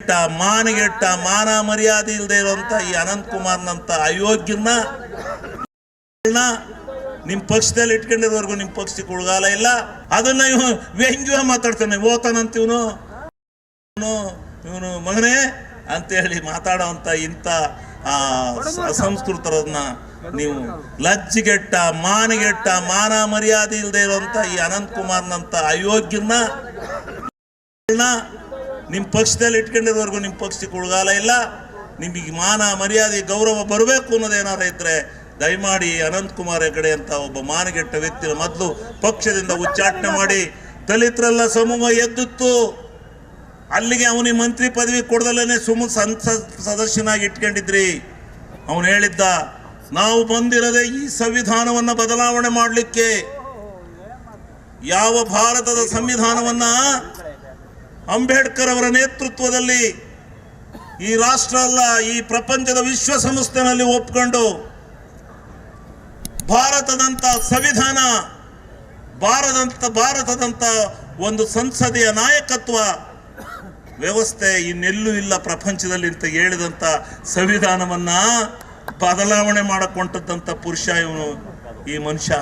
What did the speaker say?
ಕೆಟ್ಟ ಮಾನಗೆಟ್ಟ, ಮಾನ ಮರ್ಯಾದೆ ಇಲ್ಲದೆ ಇರುವಂತ ಈ ಅನಂತ್ ಕುಮಾರ್ನಂತ ಅಯೋಗ್ಯನ ನಿಮ್ ಪಕ್ಷದಲ್ಲಿ ಇಟ್ಕೊಂಡಿರೋವರೆಗೂ ನಿಮ್ ಪಕ್ಷಕ್ಕೆ ಉಳ್ಗಾಲ ಇಲ್ಲ. ಅದನ್ನ ಇವ್ ವ್ಯಂಗ್ಯ ಮಾತಾಡ್ತಾನೆ. ಓತಾನಂತ ಇವನು. ಇವನು ಮಗನೇ ಅಂತೇಳಿ ಮಾತಾಡೋಂತ ಇಂಥ ಅಸಂಸ್ಕೃತರನ್ನ ನೀವು ಲಜ್ಜಿಗೆಟ್ಟ, ಮಾನಗೆಟ್ಟ, ಮಾನ ಮರ್ಯಾದೆ ಇಲ್ಲದೆ ಇರುವಂತ ಈ ಅನಂತ್ ಕುಮಾರ್ನಂತ ಅಯೋಗ್ಯನ ನಿಮ್ ಪಕ್ಷದಲ್ಲಿ ಇಟ್ಕೊಂಡಿರೋವರೆಗೂ ನಿಮ್ಮ ಪಕ್ಷಕ್ಕೆ ಉಳ್ಗಾಲ ಇಲ್ಲ. ನಿಮಗೆ ಮಾನ, ಮರ್ಯಾದೆ, ಗೌರವ ಬರಬೇಕು ಅನ್ನೋದೇನಾದ್ರೆ ದಯಮಾಡಿ ಅನಂತಕುಮಾರ್ ಹೆಗಡೆ ಅಂತ ಒಬ್ಬ ಮಾನಗೆಟ್ಟ ವ್ಯಕ್ತಿಯ ಮೊದಲು ಪಕ್ಷದಿಂದ ಉಚ್ಚಾಟನೆ ಮಾಡಿ, ದಲಿತರೆಲ್ಲ ಸಮೂಹ ಎದ್ದಿತ್ತು. ಅಲ್ಲಿಗೆ ಅವನಿಗೆ ಮಂತ್ರಿ ಪದವಿ ಕೊಡದಲ್ಲೇ ಸುಮ್ಮ ಸಂಸತ್ ಸದಸ್ಯನಾಗಿ ಇಟ್ಕೊಂಡಿದ್ರಿ. ಅವನು ಹೇಳಿದ್ದ, ನಾವು ಬಂದಿರದೆ ಈ ಸಂವಿಧಾನವನ್ನು ಬದಲಾವಣೆ ಮಾಡಲಿಕ್ಕೆ ಯಾವ ಭಾರತದ ಸಂವಿಧಾನವನ್ನ ಅಂಬೇಡ್ಕರ್ ಅವರ ನೇತೃತ್ವದಲ್ಲಿ ಈ ರಾಷ್ಟ್ರ ಅಲ್ಲ, ಈ ಪ್ರಪಂಚದ ವಿಶ್ವಸಂಸ್ಥೆನಲ್ಲಿ ಒಪ್ಕೊಂಡು ಭಾರತದಂಥ ಸಂವಿಧಾನ ಭಾರತದಂಥ ಭಾರತದಂಥ ಒಂದು ಸಂಸದೀಯ ನಾಯಕತ್ವ ವ್ಯವಸ್ಥೆ ಇನ್ನೆಲ್ಲೂ ಇಲ್ಲ ಪ್ರಪಂಚದಲ್ಲಿ ಅಂತ ಹೇಳಿದಂಥ ಸಂವಿಧಾನವನ್ನ ಬದಲಾವಣೆ ಮಾಡಕೊಂಡಂತ ಪುರುಷ ಇವನು ಈ ಮನುಷ್ಯ.